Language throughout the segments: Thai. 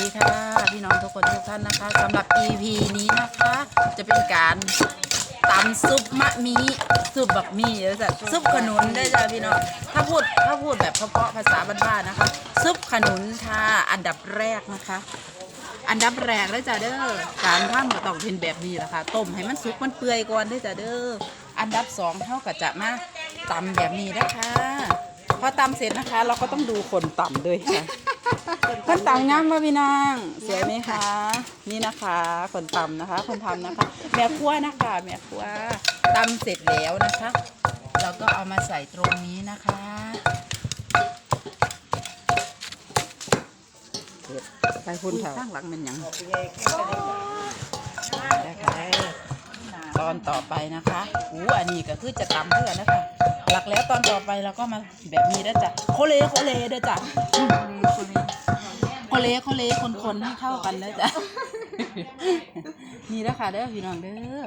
ดีค่ะ พี่น้องทุกคนทุกท่านนะคะสำหรับ EP นี้นะคะ จะเป็นการตำซุปมะมีซุปบักมี่เดี๋ยวจะซุปขนุนได้จ้ะพี่น้องถ้าพูดถ้าพูดแบบเพาะๆภาษาบ้านๆนะคะ ซุปขนุนค่ะอันดับแรกนะคะ อันดับแรกเลยจ้ะเด้อการทำก็ต้องเป็นแบบนี้แหละค่ะต้มให้มันสุกมันเปื่อยก่อนเด้จ้ะเด้ออันดับสองเท่ากับจะมาตำแบบนี้นะคะพอตำเสร็จนะคะ เราก็ต้องดูคนตำด้วยค่ะ คน ตำงามป่ะพี่นางสวยไหมคะ นี่นะคะ คนตำนะคะ คนทำนะคะ แม่ครัวนะคะแม่ครัวตำเสร็จแล้วนะคะ เราก็เอามาใส่ตรงนี้นะคะไปคุณเถอะข้างหลังเป็นหยังนะคะตอนต่อไปนะคะอู้อันนี้ก็คือจะตำเพื่อนนะคะ หลักแล้วตอนต่อไปเราก็มาแบบนี้ได้อจ้ะโคเลโคเลเด้อจ้ะ โคเลโคเลคนๆให้เข้ากันเด้อจ้ะ นี่เด้อค่ะเด้อพี่น้องเด้อ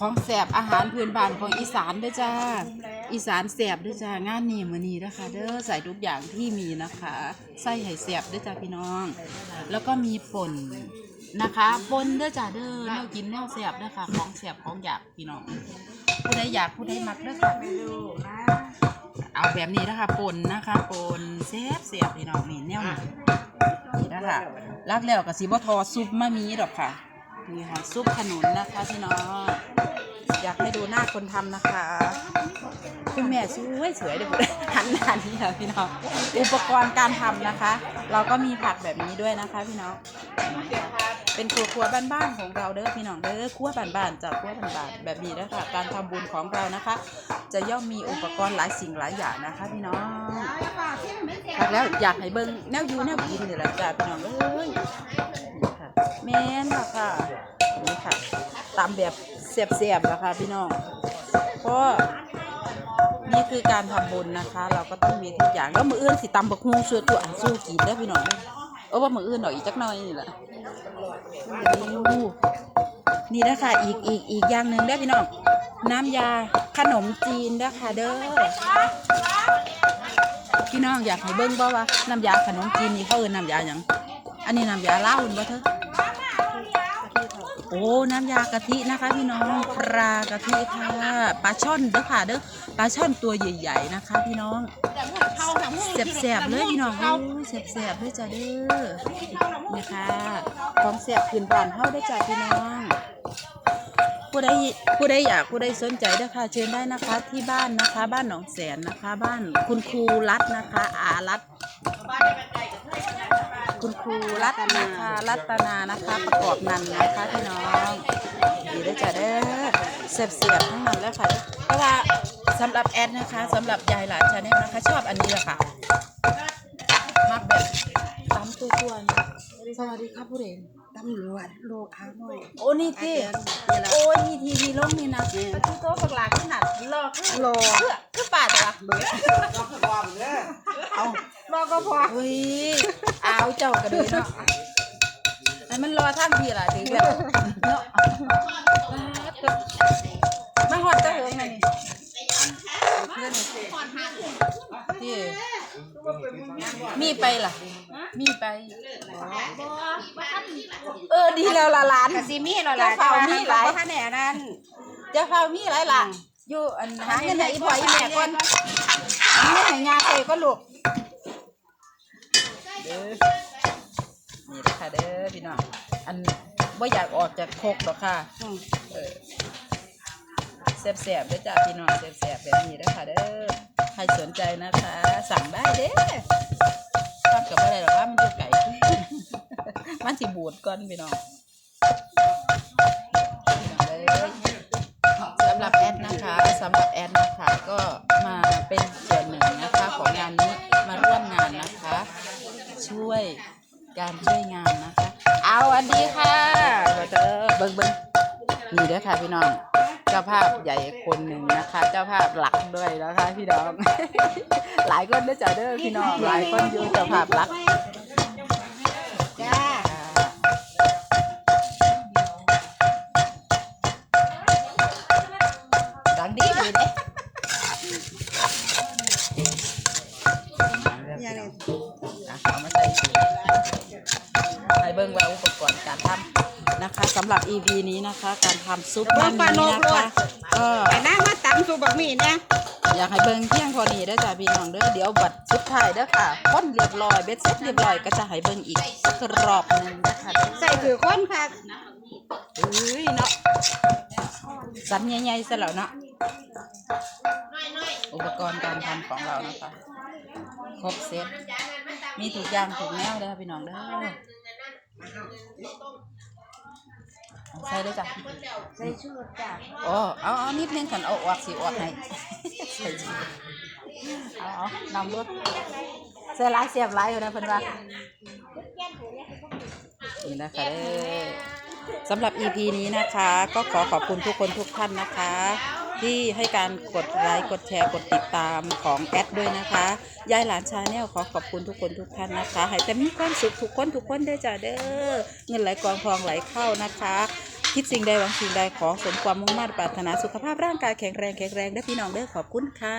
ของแสบอาหารพื้นบ้านของอีสานเด้อจ้า อีสานแสบเด้อจ้างานนี้มื้อนี้นะคะเด้อใส่ทุกอย่างที่มีนะคะใส่ให้แสบเด้อจ้าพี่น้อง แล้วก็มีป่นนะคะป่นเด้อจ้าเด้อแนวกินแนวแสบเด้อค่ะ ของแสบของอยากพี่น้องผู้ใดอยากผู้ใดมักเด้อค่ะ เอาแบบนี้นะคะปนนะคะปนแสบแสบพี่น้องนี่แนวนี้นี่นะคะรักแล้วกับสีบ่ทอซุปมะมีดอกค่ะนี่ค่ะซุปขนุนนะคะพี่น้องอยากให้ดูหน้าคนทำนะคะคุณแม่สวยสวยเดี๋ยวหันหน้านี่ค่ะพี่น้องอุปกรณ์การทำนะคะ เราก็มีผักแบบนี้ด้วยนะคะพี่น้อง เป็นครัวครัวบ้านๆของเราเด้อพี่น้องเด้อครัวบ้านๆจากครัวบ้านๆแบบนี้นะคะการทำบุญของเรานะคะ จะย่อมมีอุปกรณ์หลายสิ่งหลายอย่างนะคะ พี่น้องผักแล้วอยากให้เบิ้งแนวยูแนวกินนี่แหละจ้ะพี่น้องเอ้ยค่ะแม่นค่ะค่ะนี่ค่ะ ตามแบบเสียบๆนะคะพี่น้องเพราะนี่คือการทำบุญนะคะ เราก็ต้องมีทุกอย่างแล้วมือเอื่นสิตำบักฮวงเชือตัวอันสู้กินได้พี่น้อง เออว่ามืออื่นหน่อยอีกจักหน่อยนี่แหละนี่นะคะอีกอีกอีกอย่างหนึ่งได้พี่น้องน้ำยาขนมจีนนะคะเด้อพี่น้องอยากให้เบิ้งบ่ว่าน้ำยาขนมจีนนี่เขาเอิ้นน้ำยาหยังอันนี้น้ำยาเล่าอุ่นบ่เธอ โอ้น้ำยากะทินะคะพี่น้องปลากะทิค่ะปลาช่อนเด้อค่ะเด้อปลาช่อนตัวใหญ่ ๆนะคะ พี่น้องแสบๆเลยพี่น้องโอ้ยแสบๆเลยจ้ะเด้อนี่ค่ะของแสบพื้นบ้านเฮาได้จ้ะพี่น้อง ผู้ใดผู้ใดอยากผู้ใดสนใจเด้อค่ะเชิญได้นะคะที่บ้านนะคะ บ้านหนองแสนนะคะ บ้านคุณครูรัตน์นะคะ อารัตน์ คุณครูรัตนาค่ะรัตนานะคะประกอบนันนะคะพี่น้องดีได้จ้ะเด้อเสียบเสียบทั้งนั้นแล้วค่ะเพราะว่าสำหรับแอดนะคะสำหรับยายหลานชาแนลนะคะ ชอบอันนี้แหละค่ะมักแบบตำตัวตัวๆ สวัสดีครับผู้เรนตำรวจโลกอาหน่อยโอ้นี่ที่นี่แหละโอ้ยทีทีทีลงนี่นะมันคือโต๊ะบักหลาขนาดรอคือรอคือคือป่าแต่ละเอารอก็พอเฮ้ยเอาเจ้ากระดูเนาะไอ้มันรอท่านพี่ล่ะถึงแล้วเนาะมาหอดตะเหิงนั่นนี่เพื่อนนี่ที่ มีไปล่ะ มีไป เออดีแล้วล่ะหลาน กะซีมีเหรอล่ะเจ้าเฝ้ามีหลายท่านแหน่นั่นเจะเฝ้ามีหลายล่ะอยู่อันหาเงินให้อีพ่ออีแม่ก่อนหาเงินให้ยาไปก็ลูกเด้อนี่เด้อค่ะเด้อพี่น้องอันว่าอยากออกจากโคกหรอกค่ะอืมเออแซ่บๆเด้อจ้าพี่น้องแซ่บๆแบบนี้เด้อค่ะเด้อใค รสนใจนะคะ สั่งได้เด้อทอดกับอะไรหรอว่ามันอยู่ไก่ มันสิบูดก่อนพี่น้องสำหรับแอดนะคะสำหรับแอดนะคะก็มาเป็นส่วนหนึ่งนะคะของงานนี้มาร่วมงานนะคะ ช่วยการช่วยงานนะคะ เอาอันดีค่ะเบิ้งเบิ้งนี่เด้อค่ะพี่น้อง จ้าภาพใหญ่คนหนึ่งนะคะ เจ้าภาพหลักด้วยนะคะพี่น้อง หลายคนได้จ้าเด้อพี่น้องหลายคนอยู่เจ้าภาพหลัก เอามาใส่ถุงเบิ่งว่าอุปกรณ์การทำนะคะสำหรับ EP นี้นะคะ การทำซุปมันนี้นะคะก็ไปนั่งมาตำสูบักหมี่เนี่ยอยากให้เบิ่งเพียงพอนี้เด้อจ้าพี่น้องเด้อเดี๋ยวบัดสุดท้ายเด้อค่ะคนเรียบร้อยเบ็ดเสร็จเรียบร้อยก็จะให้เบิ่งอีกสักรอบหนึงนะคะใส่ถือคนค่ะเอ้ยเนาะสันใหญ่ๆซะแล้วเนาะอุปกรณ์การทำของเรานะคะ ครบเซตมีทุกอย่างถูกแนวเด้อพี่น้องเด้อ ใส่ได้อจ้ะใส่ชูรสจ้ะโอ้เอาเอานิดนึงกันเอาออกสิออกให้ใส่สิเอาเอานำรถเสื้อลายเสียบลายอยู่นะเพิ่นว่านี่นะคะเด้อสำหรับ EP นี้นะคะ ก็ขอขอบคุณทุกคนทุกท่านนะคะ ที่ให้การกดไลค์กดแชร์กดติดตามของแอดด้วยนะคะ ยายหลานชาแนลขอขอบคุณทุกคนทุกท่านนะคะให้แต่มีความสุขทุกคนทุกคนได้จ้าเด้อเงินไหลกองทองไหลเข้านะคะ คิดสิ่งใดหวังสิ่งใดขอสมความมุ่งมั่นปรารถนาสุขภาพร่างกายแข็งแรงแข็งแรงได้พี่น้องเด้อขอบคุณค่ะ